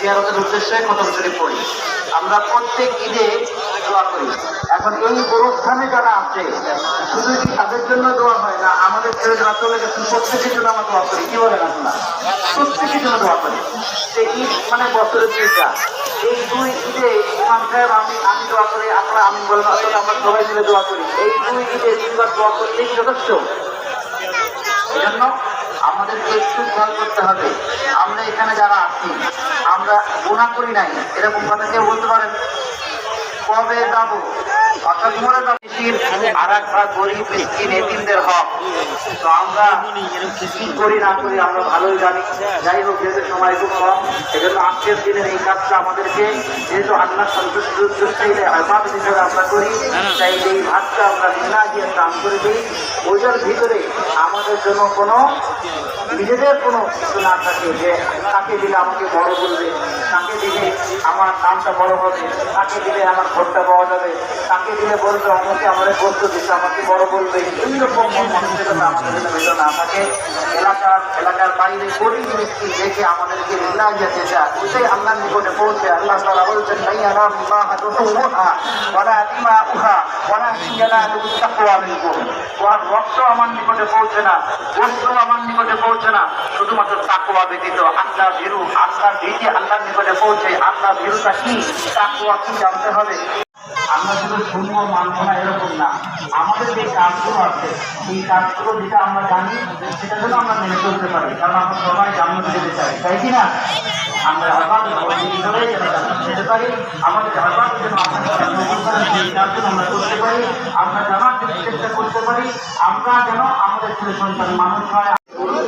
জিয়ারতের উদ্দেশ্যে কত শরীফ পড়ি। আমরা প্রত্যেক ঈদে দোয়া করি। এখন এই গোরস্থানে যারা আছে, শুধু কি তাদের জন্য দোয়া হয় না, আমাদের ছেলে যারা চলে গেছেন প্রত্যেকের জন্য আমরা দোয়া করি। কি বলেন আপনারা? প্রত্যেকের জন্য দোয়া করি। সেই ঈদ মানে বছরের দুইটা এই দুই ঈদে ইমাম সাহেব, আমি আমি দোয়া করি, আপনারা আমি বলেন আসলে আমরা সবাই মিলে দোয়া করি। এই দুই ঈদে দুইবার দোয়া করলেই যথেষ্ট। এজন্য আমাদেরকে একটু খেয়াল করতে হবে। আমরা এখানে যারা আছি, আমরা গুণা করি নাই। এরকম কথা কেউ বলতে পারেন? কবে যাব। অর্থাৎ হক। তো আমরা কি করি না করি আমরা ভালোই জানি। যাই হোক, যেহেতু সময় এই কাজটা আমাদেরকে যেহেতু হিসেবে আমরা করি। তাই এই ভাতটা আমরা বিনা গিয়ে দান করে দিই। ওইটার ভিতরে আমাদের জন্য কোনো, নিজেদের কোনো কিছু না থাকে যে তাকে দিলে আমাকে বড় বলবে, তাকে দিলে আমার নামটা বড় হবে, তাকে দিলে আমার ভোটটা পাওয়া যাবে। তাকে দিলে বলবে, আমাকে আমার বস্তু দিতে আমাকে বড় বলবে। এইরকম মন মানসিকতা আমাদের জন্য না থাকে। এলাকার এলাকার বাইরে গরিব ব্যক্তি দেখে আমাদেরকে মিলা যেতে চায়। ওইটাই আল্লাহর নিকটে পৌঁছে আল্লাহ তারা বলছেন নাই আরাম মা হাদুহা ওয়ালা দিমা উহা ইয়ানা তাকওয়া মিনকুম ওয়ার রক্ত আমার নিকটে পৌঁছে না। বস্ত্র পৌঁছে না, শুধুমাত্র তাকওয়া ব্যতীত। আল্লাহ ভীরু আল্লাহর ভীতি আল্লাহর নিকটে পৌঁছে, আল্লাহ ভীরুটা কি? তাকওয়া কি জানতে হবে? আমরা শুধু শুনব, মানবো না, এরকম না। আমাদের যে কাজগুলো আছে এই কাজগুলো যেটা আমরা জানি, সেটা যেন আমরা মেনে চলতে পারি, কারণ আমরা সবাই জান্নাত যেতে চাই, তাই কি না? আমরা হরবাদ হিসেবে যেন যেতে পারি আমাদের হরবাদ যেন কাজগুলো আমরা করতে পারি, আমরা জানার চেষ্টা করতে পারি, আমরা যেন আমাদের ছেলে সন্তান মানুষ হয়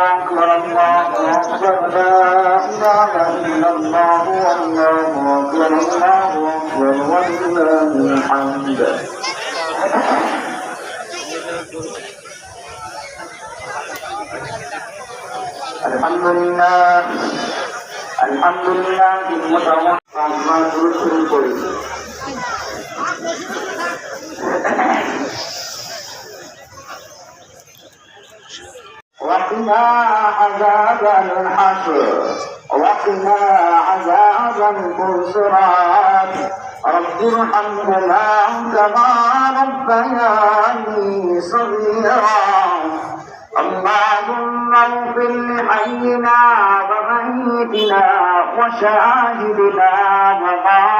أكبر الله أكبر لا إله إلا الله والله أكبر الله أكبر ولله الحمد الحمد لله الحمد لله متوقع ما ترسل وقنا عذاب الحشر وقنا عذاب البصرات رب ارحمهما كما ربياني صغيرا. اللهم اغفر لحينا وميتنا وشاهدنا وغائبنا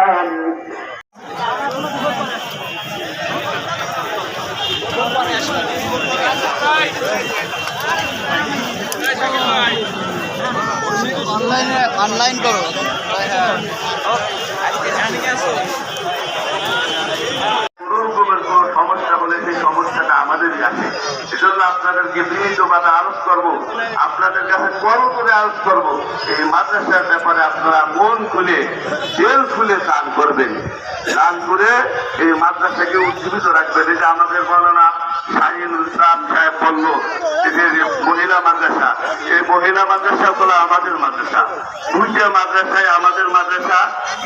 অনলাইনে অনলাইন করো। আছে। এজন্য আপনাদেরকে আপনাদের কাছে করে এই ব্যাপারে আপনারা মন খুলে খুলে করবেন। করে এই মাদ্রাসাকে উজ্জীবিত রাখবেন। যে আমাদের বলব মহিলা মাদ্রাসা এই মহিলা মাদ্রাসা গুলো আমাদের মাদ্রাসা। ভুজিয়া মাদ্রাসায় আমাদের মাদ্রাসা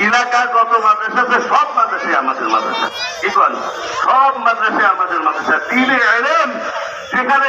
এলাকাগত মাদ্রাসাতে সব মাদ্রাসায় আমাদের মাদ্রাসা। এখন সব মাদ্রাসায় আমাদের মাদ্রাসা। তিনি এলেন, যেখানে